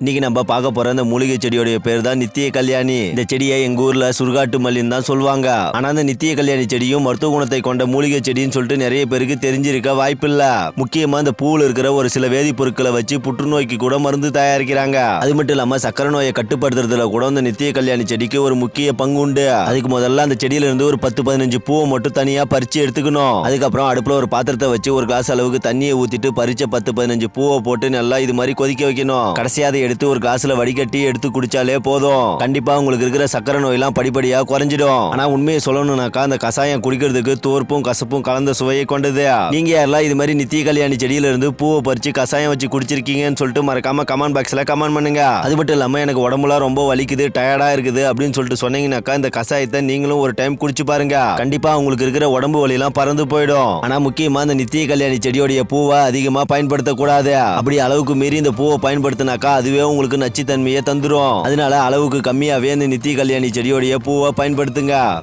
இன்னைக்கு நம்ம பார்க்க போற அந்த மூலிகை செடியோடைய பேர் தான் நித்திய கல்யாணி. இந்த செடியை எங்க ஊர்ல சுருகாட்டு மல்லின்னு தான் சொல்லுவாங்க. ஆனா அந்த நித்திய கல்யாணி செடியும் மருத்துவ குணத்தை கொண்ட மூலிகை செடின்னு சொல்லிட்டு நிறைய பேருக்கு தெரிஞ்சிருக்க வாய்ப்பில்ல. முக்கியமா இந்த பூவில் இருக்கிற ஒரு சில வேதிப்பொருட்களை வச்சு புற்றுநோய்க்கு கூட மருந்து தயாரிக்கிறாங்க. அது மட்டும் இல்லாம சக்கரை நோயை கட்டுப்படுத்துறதுல கூட இந்த நித்திய கல்யாணி செடிக்கு ஒரு முக்கிய பங்கு உண்டு. அதுக்கு முதல்ல அந்த செடியில இருந்து ஒரு பத்து பதினஞ்சு பூவை மட்டும் தனியா பறிச்சு எடுத்துக்கணும். அதுக்கப்புறம் அடுப்புல ஒரு பாத்திரத்தை வச்சு ஒரு கிளாஸ் அளவுக்கு தண்ணியை ஊத்திட்டு பறிச்ச பத்து பதினஞ்சு பூவை போட்டு நல்லா இது மாதிரி கொதிக்க வைக்கணும். கடைசியா அதை எடுத்து ஒரு கிளாஸ்ல வடிகட்டி எடுத்து குடிச்சாலே போதும். கண்டிப்பா உங்களுக்கு இருக்கிற சக்கரை நோயெல்லாம் படிப்படியா குறைஞ்சிடும். ஆனா உண்மையை சொல்லணும்னாக்கா அந்த கசாயம் குடிக்கிறதுக்கு தோற்பும் கசப்பும் கலந்த சுவையை கொண்டது. நீங்க யாரெல்லாம் இது மாதிரி நித்திய கல்யாணி செடியில இருந்து பூவை பறிச்சு கசாயம் வச்சு குடிச்சிருக்கீங்கன்னு சொல்லிட்டு மறக்காம கமெண்ட் பாக்ஸ்ல கமெண்ட் பண்ணுங்க. அது மட்டும் இல்லாம எனக்கு உடம்புலாம் ரொம்ப வலிக்குது டயர்டா இருக்குது அப்படின்னு சொல்லிட்டு சொன்னீங்கன்னாக்கா இந்த கசாயத்தை நீங்களும் ஒரு டைம் குடிச்சு பாருங்க. கண்டிப்பா உங்களுக்கு இருக்கிற உடம்பு வலிலாம் பறந்து போயிடும். ஆனா முக்கியமா இந்த நித்திய கல்யாணி செடியோடைய பூவை அதிகமா பயன்படுத்தக்கூடாது. அப்படி அளவுக்கு மீறி இந்த பூவை பயன்படுத்தினாக்கா அதுவே உங்களுக்கு நச்சுத்தன்மையை தந்துரும். அதனால அளவுக்கு கம்மியாவே இந்த நித்திய கல்யாணி செடியோடைய பூவை பயன்படுத்துங்க.